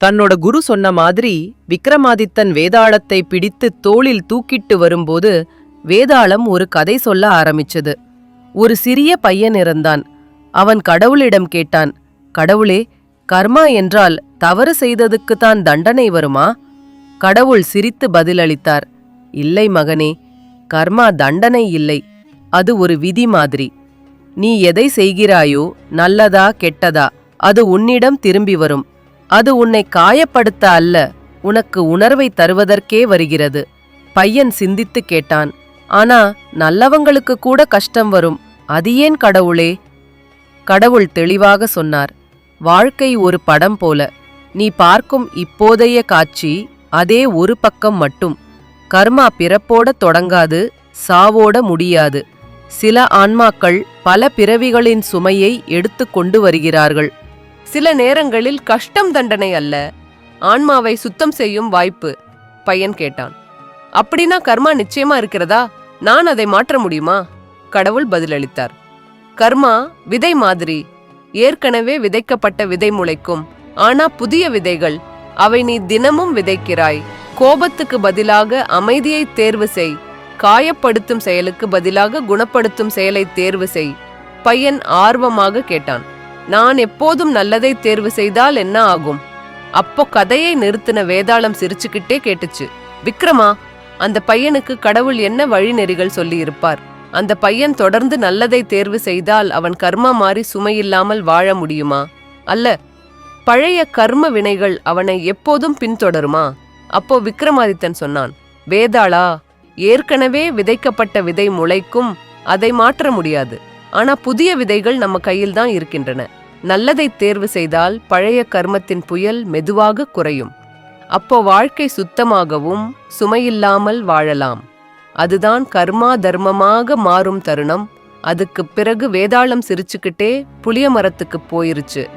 தன்னோட குரு சொன்ன மாதிரி விக்ரமாதித்தன் வேதாளத்தை பிடித்து தோளில் தூக்கிட்டு வரும்போது வேதாளம் ஒரு கதை சொல்ல ஆரம்பிச்சது. ஒரு சிறிய பையன் இருந்தான். அவன் கடவுளிடம் கேட்டான் கடவுளே கர்மா என்றால் தவறு செய்ததுக்கு தான் தண்டனை வருமா? கடவுள் சிரித்து பதிலளித்தார் இல்லை மகனே கர்மா தண்டனை இல்லை. அது ஒரு விதி மாதிரி. நீ எதை செய்கிறாயோ நல்லதா கெட்டதா அது உன்னிடம் திரும்பி வரும். அது உன்னை காயப்படுத்த அல்ல உனக்கு உணர்வை தருவதற்கே வருகிறது. பையன் சிந்தித்து கேட்டான். ஆனா நல்லவங்களுக்கு கூட கஷ்டம் வரும். அது ஏன் கடவுளே? கடவுள் தெளிவாக சொன்னார். வாழ்க்கை ஒரு படம் போல. நீ பார்க்கும் இப்போதைய காட்சி அதே ஒரு பக்கம் மட்டும். கர்மா பிறப்போட தொடங்காது சாவோட முடியாது. சில ஆன்மாக்கள் பல பிறவிகளின் சுமையை எடுத்து கொண்டு வருகிறார்கள். சில நேரங்களில் கஷ்டம் தண்டனை அல்ல. ஆன்மாவை சுத்தம் செய்யும் வாய்ப்பு பையன் கேட்டான். அப்படின்னா கர்மா நிச்சயமா இருக்கிறதா? நான் அதை மாற்ற முடியுமா? கடவுள் பதிலளித்தார். கர்மா விதை மாதிரி. ஏற்கனவே விதைக்கப்பட்ட விதை முளைக்கும். ஆனா புதிய விதைகள். அவை நீ தினமும் விதைக்கிறாய். கோபத்துக்கு பதிலாக அமைதியை தேர்வு செய். காயப்படுத்தும் செயலுக்கு பதிலாக குணப்படுத்தும் செயலை தேர்வு செய் பையன் ஆர்வமாக கேட்டான். நான் எப்போதும் நல்லதை தேர்வு செய்தால் என்ன ஆகும்? அப்போ கதையை நிறுத்தின வேதாளம் சிரிச்சுக்கிட்டே கேட்டுச்சு. விக்ரமா அந்த பையனுக்கு கடவுள் என்ன வழிநெறிகள் சொல்லியிருப்பார்? அந்த பையன் தொடர்ந்து நல்லதை தேர்வு செய்தால் அவன் கர்மா மாறி சுமையில்லாமல் வாழ முடியுமா? அல்ல பழைய கர்ம வினைகள் அவனை எப்போதும் பின்தொடருமா? அப்போ விக்ரமாதித்தன் சொன்னான் வேதாளா ஏற்கனவே விதைக்கப்பட்ட விதை முளைக்கும் அதை மாற்ற முடியாது. ஆனா புதிய விதைகள் நம்ம கையில் தான் இருக்கின்றன. நல்லதை தேர்வு செய்தால் பழைய கர்மத்தின் புயல் மெதுவாக குறையும். அப்போ வாழ்க்கை சுத்தமாகவும் சுமையில்லாமல் வாழலாம். அதுதான் கர்மா தர்மமாக மாறும் தருணம். அதுக்கு பிறகு வேதாளம் சிரிச்சுக்கிட்டே புளிய மரத்துக்கு போயிருச்சு.